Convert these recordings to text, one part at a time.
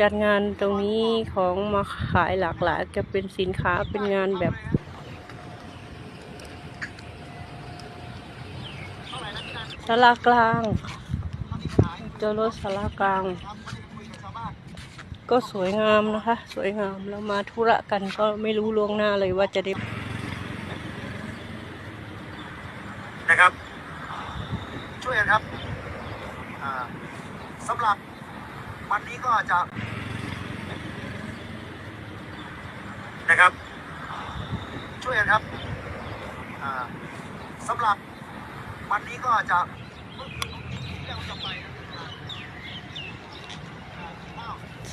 จัดงานตรงนี้ของมาขายหลากหลายจะเป็นสินค้าเป็นงานแบบสารากลางเจอรถสารากลาง ก็สวยงามนะคะ สวยงามแล้วมาธุระกันก็ไม่รู้ล่วงหน้าเลยว่าจะได้นะครับ ช่วยกันครับสำหรับ วันนี้ก็จะ นะครับ ช่วยกันครับสำหรับวันนี้ก็จะ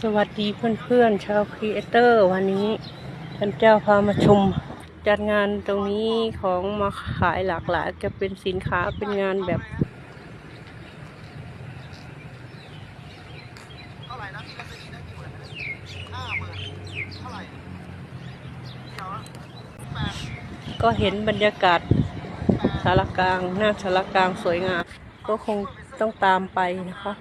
สวัสดีเพื่อนๆชาวครีเอเตอร์ วันนี้ท่านเจ้าพามาชมจัดงานตรงนี้ของมาขายหลากหลายจะเป็นสินค้าเป็นงานแบบ เท่าไหร่นะพี่รัศมีได้กี่หมื่นนะห้าหมื่นเท่าไหร่เดี๋ยวนะแปด ก็เห็นบรรยากาศสารกลาง หน้าสารกลางสวยงาม ก็คงต้องตามไปนะคะ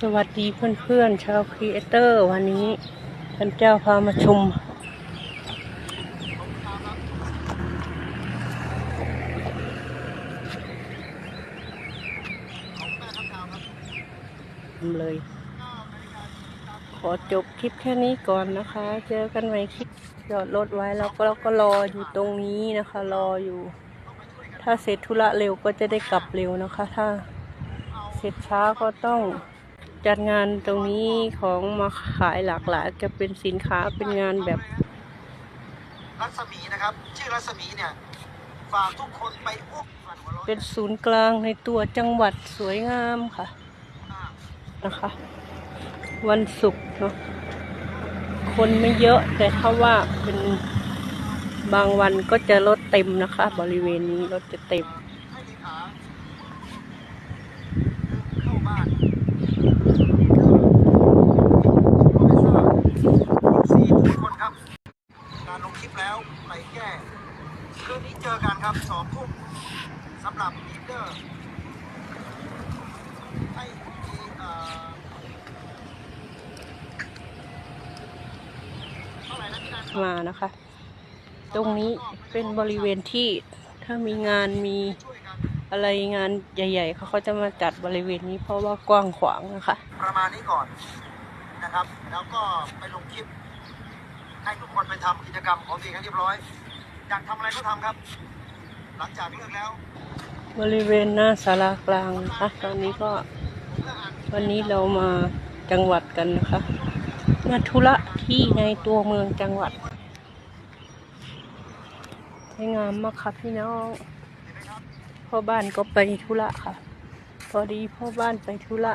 สวัสดีเพื่อนๆชาวครีเอเตอร์วันนี้ท่านเจ้าพามาชม เลย ขอจบคลิปแค่นี้ก่อนนะคะ เจอกันใหม่คลิปจอดรถไว้แล้วก็เราก็รออยู่ตรงนี้นะคะ รออยู่ ถ้าเสร็จธุระเร็วก็จะได้กลับเร็วนะคะ ถ้าเสร็จช้าก็ต้องจัดงานตรงนี้ของมาขายหลากหลายจะเป็นสินค้าเป็นงานแบบรัศมีนะครับชื่อรัศมีเนี่ยฝากทุกคนไปอุ้มฝันหัวเราะเป็นศูนย์กลางในตัวจังหวัดสวยงามค่ะห นะคะ วันศุกร์เนาะคนไม่เยอะแต่ถ้าว่าเป็นบางวันก็จะรถเต็มนะคะ บริเวณนี้รถจะเต็มการลงคลิปแล้วไปแก้คืนนี้เจอกันครับสองทุ่มสำหรับลีดเดอร์ให้ มีเอ่อเท่าไหร่นะพี่นันมานะคะ ตรงนี้เป็นบริเวณที่ถ้ามีงานมีช่วยกันอะไรงานใหญ่ ๆ เขาก็จะมาจัดบริเวณนี้เพราะว่ากว้างขวางนะคะ ประมาณนี้ก่อนนะครับ แล้วก็ไปลงคลิป ให้ทุกคนไปทำกิจกรรมของตัวเองให้เรียบร้อย อยากทำอะไรก็ทำครับ หลังจากเลิกแล้ว บริเวณหน้าศาลากลางนะคะตอนนี้ก็ วันนี้เรามาจังหวัดกันนะคะ มาธุระที่ในตัวเมืองจังหวัดสวยงามมากค่ะพี่น้องพ่อบ้านก็ไปธุระค่ะ พอดีพ่อบ้านไปธุระ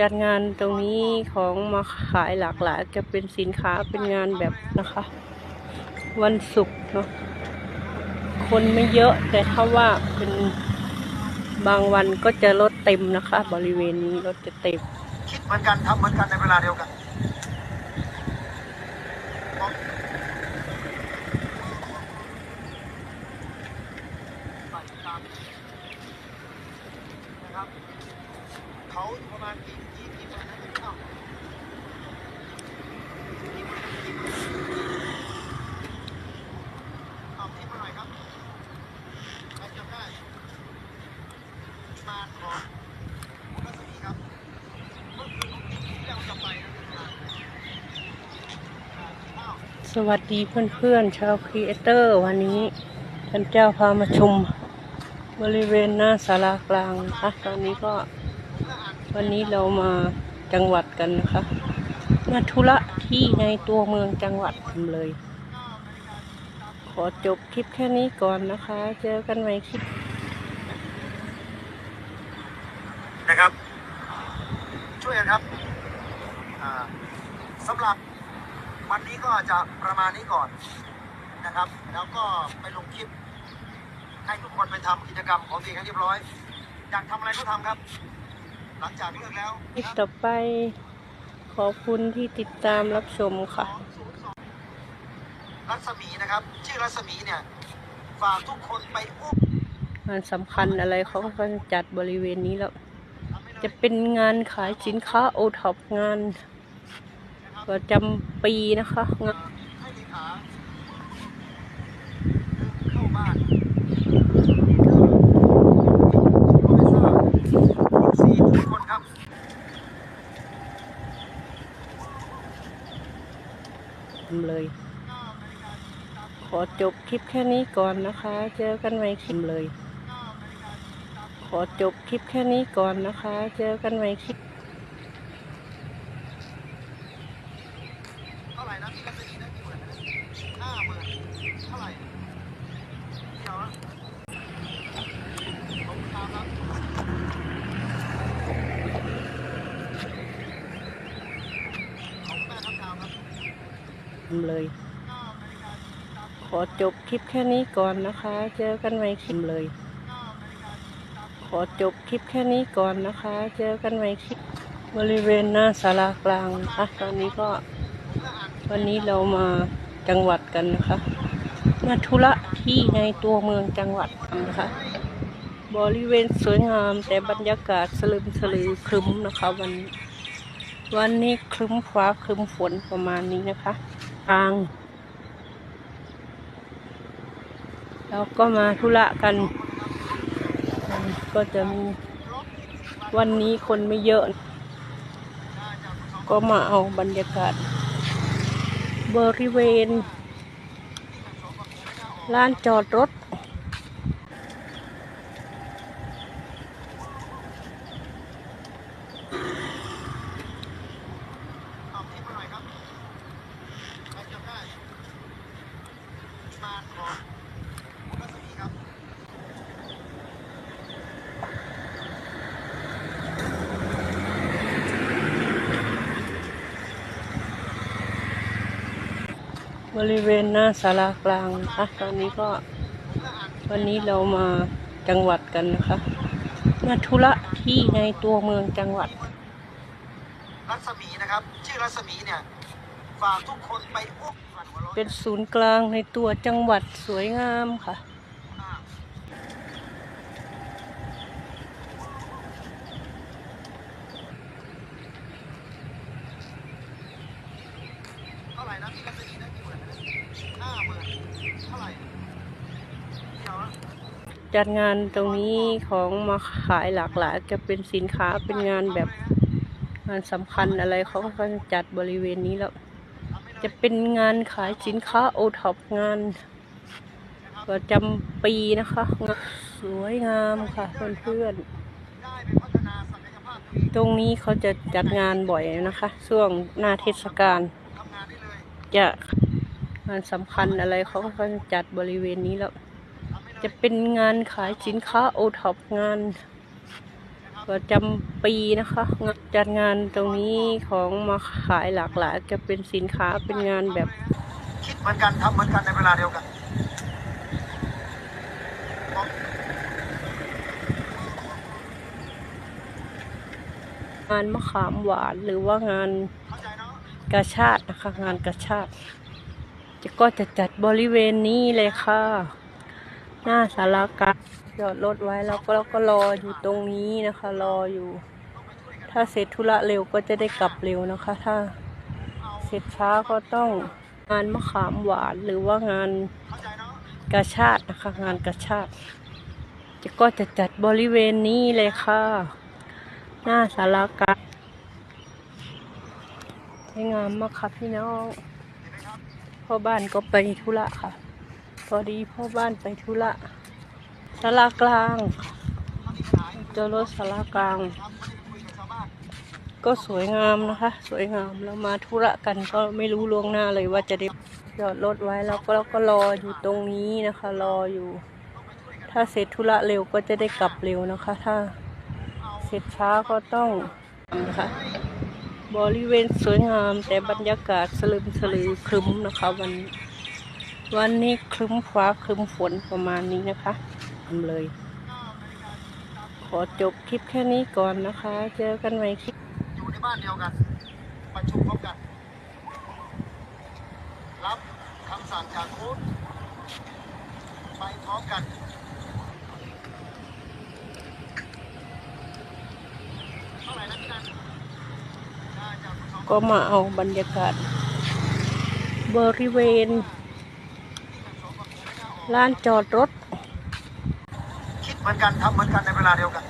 จัดงานตรงนี้ของมาขายหลากหลาย จะเป็นสินค้าเป็นงานแบบนะคะ วันศุกร์เนาะคนไม่เยอะแต่ถ้าว่าเป็น บางวันก็จะรถเต็มนะคะ บริเวณนี้รถจะเต็มคิดเหมือนกันทำเหมือนกันในเวลาเดียวกันไปตามนะครับเขาอยู่ประมาณกี่กี่กี่วันนะเอ้ากี่วันกี่วันเอาที่มาหน่อยครับใครจำได้มาขอคุณรัศมีครับ เมื่อคืนผมคิดที่เราจะไปนะครับอ้าว สวัสดีเพื่อนๆชาวครีเอเตอร์วันนี้ท่านเจ้าพามาชมบริเวณหน้าศาลากลางนะคะ ตอนนี้ก็วันนี้เรามาจังหวัดกันนะคะ มาธุระที่ในตัวเมืองจังหวัดเลย ขอจบคลิปแค่นี้ก่อนนะคะ เจอกันใหม่คลิปนะครับ ช่วยกันครับสำหรับวันนี้ก็จะ มาณนี้ก่อนนะครับ แล้วก็ไปลงคลิป ให้ทุกคนไปทำกิจกรรมของตัวเองให้เรียบร้อยอยากทำอะไรก็ทำครับ หลังจากเลือกแล้วคลิปต่อไป ขอบคุณที่ติดตามรับชมค่ะ รัศมีนะครับ ชื่อรัศมีเนี่ยฝากทุกคนไปอุ้มงานสำคัญอะไรเขาก็จะจัดบริเวณนี้แล้ว จะเป็นงานขายสินค้าโอท็อปงานประจำปีนะคะงาน ให้เลขาเข้าบ้านก็ไม่ทราบสี่ทุกคนครับ เลย ขอจบคลิปแค่นี้ก่อนนะคะ เจอกันใหม่คลิปเลย ขอจบคลิปแค่นี้ก่อนนะคะ เจอกันใหม่คลิป เท่าไหร่นะที่รัศมีได้กี่หมื่นห้าหมื่นเท่าไหร่เดี๋ยวนะผมตามครับของแม่ทับดาวครับ เลย ขอจบคลิปแค่นี้ก่อนนะคะ เจอกันใหม่คลิปเลย ขอจบคลิปแค่นี้ก่อนนะคะ เจอกันใหม่คลิปบริเวณหน้าศาลากลางนะคะตอนนี้ก็วันนี้เรามาจังหวัดกันนะคะ มาธุระที่ในตัวเมืองจังหวัดนะคะ บริเวณสวยงามแต่บรรยากาศสลึมสลือครึ้มนะคะ วันนี้วันนี้ครึ้มฟ้าครึ้มฝนประมาณนี้นะคะ ทาง เราก็มาธุระกัน ก็จะมีวันนี้คนไม่เยอะ ก็มาเอาบรรยากาศ บริเวณลานจอดรถ เอาที่มาหน่อยครับใครจำได้มานของคุณรัศมีครับ บริเวณหน้าศาลากลางนะคะ ตอนนี้ก็วันนี้เรามาจังหวัดกันนะคะ มาธุระที่ในตัวเมืองจังหวัด รัศมีนะครับชื่อรัศมีเนี่ยฝากทุกคนไปอุ้มฝันหัวเราะเป็นศูนย์กลางในตัวจังหวัดสวยงามค่ะ อ่าเท่าไหร่นะที่รัศมีได้กี่หมื่นห้าหมื่นเท่าไหร่เดี๋ยวนะ จัดงานตรงนี้ของมาขายหลากหลายจะเป็นสินค้าเป็นงานแบบงานสำคัญอะไรเขาก็จะจัดบริเวณนี้แล้ว จะเป็นงานขายสินค้าโอท็อปงานประจำปีนะคะสวยงามค่ะเพื่อนๆตรงนี้เขาจะจัดงานบ่อยนะคะช่วงหน้าเทศกาลจะ งานสำคัญอะไรเขาก็จะจัดบริเวณนี้แล้ว จะเป็นงานขายสินค้าโอท็อปงานประจำปีนะคะงานจัดงานตรงนี้ของมาขายหลากหลาย จะเป็นสินค้าเป็นงานแบบคิดเหมือนกันทำเหมือนกันในเวลาเดียวกันงานมะขามหวานหรือว่างานเข้าใจเนาะกระชาตินะคะ งานกระชาติ จะก็จะจัดบริเวณนี้เลยค่ะ หน้าสารากาจอดรถไว้แล้วก็เราก็รออยู่ตรงนี้นะคะ รออยู่ ถ้าเสร็จธุระเร็วก็จะได้กลับเร็วนะคะ ถ้าเสร็จช้าก็ต้องงานมะขามหวานหรือว่างานกระชาตินะคะ งานกระชาติจะก็จะจัดบริเวณนี้เลยค่ะ หน้าสารากางสวยงามมากค่ะพี่น้อง พ่อบ้านก็ไปธุระค่ะ พอดีพ่อบ้านไปธุระสารากลางเจอรถสารากลาง ก็สวยงามนะคะ สวยงามเรามาธุระกันก็ไม่รู้ล่วงหน้าเลยว่าจะได้จอดรถไว้แล้วก็เราก็รออยู่ตรงนี้นะคะ รออยู่ ถ้าเสร็จธุระเร็วก็จะได้กลับเร็วนะคะ ถ้าเสร็จช้าก็ต้องนะคะ บริเวณสวยงาม แต่บรรยากาศสลึมสลือครึ้มนะคะ วันวันนี้ครึ้มฟ้าครึ้มฝนประมาณนี้นะคะทำเลยขขอจบคลิปแค่นี้ก่อนนะคะ เจอกันใหม่คลิปอยู่ในบ้านเดียวกันประชุมพร้อมกัน รับคำสั่งจากโค้ชไปพร้อมกัน เท่าไหร่นะพี่นันน่าจะสอง ก็มาเอาบรรยากาศ บริเวณลานจอดรถ คิดเหมือนกันทำเหมือนกันในเวลาเดียวกัน